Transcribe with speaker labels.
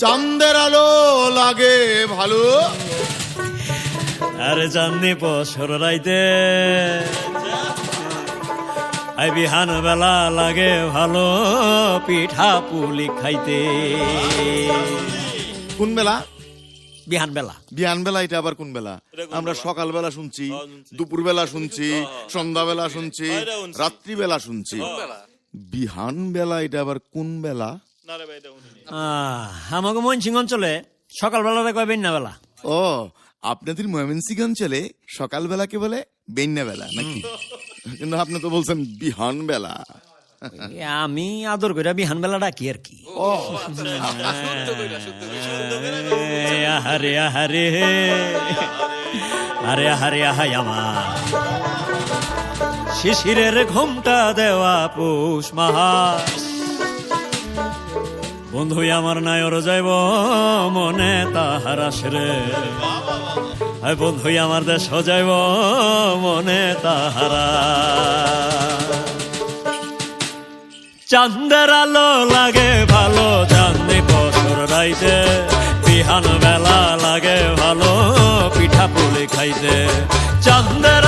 Speaker 1: চান্দের আলো লাগে ভালো।
Speaker 2: আরে জাননি বছর রাইতে। আই বিহান বেলা লাগে ভালো পিঠা পুলি খাইতে।
Speaker 1: কোন বেলা?
Speaker 2: বিহান বেলা।
Speaker 1: বিয়ান বেলা এটা আবার কোন বেলা? আমরা সকাল বেলা শুনছি দুপুর বেলা শুনছি সন্ধ্যা বেলা শুনছি রাত্রি বেলা শুনছি। বিহান বেলা এটা আবার কোন বেলা?
Speaker 2: আমাকে মনসিং অঞ্চলে সকালবেলাটা কয় বেন্যা বেলা
Speaker 1: ও আপনাদের ময়মনসিংহ অঞ্চলে সকাল বেলাকে বলে? বেন্যা বেলা নাকি? কিন্তু আপনি তো বলছেন বিহান বেলা
Speaker 2: আমি আদর করে বিহান বেলা ডাকি আর কি। আহারে আহারে। আরে আহারে আহাই আমার। শিশিরের ঘুমটা দেওয়া পৌষ মাস বন্ধু আমার নায়র যাইব মনে তাহার আসরে বন্ধু আমার দেশ যাইব মনে তাহারা চান্দের আলো লাগে ভালো চান্দি বছর রাইতে। বিহান বেলা লাগে ভালো, পিঠা পুলি খাইতে। চান্দের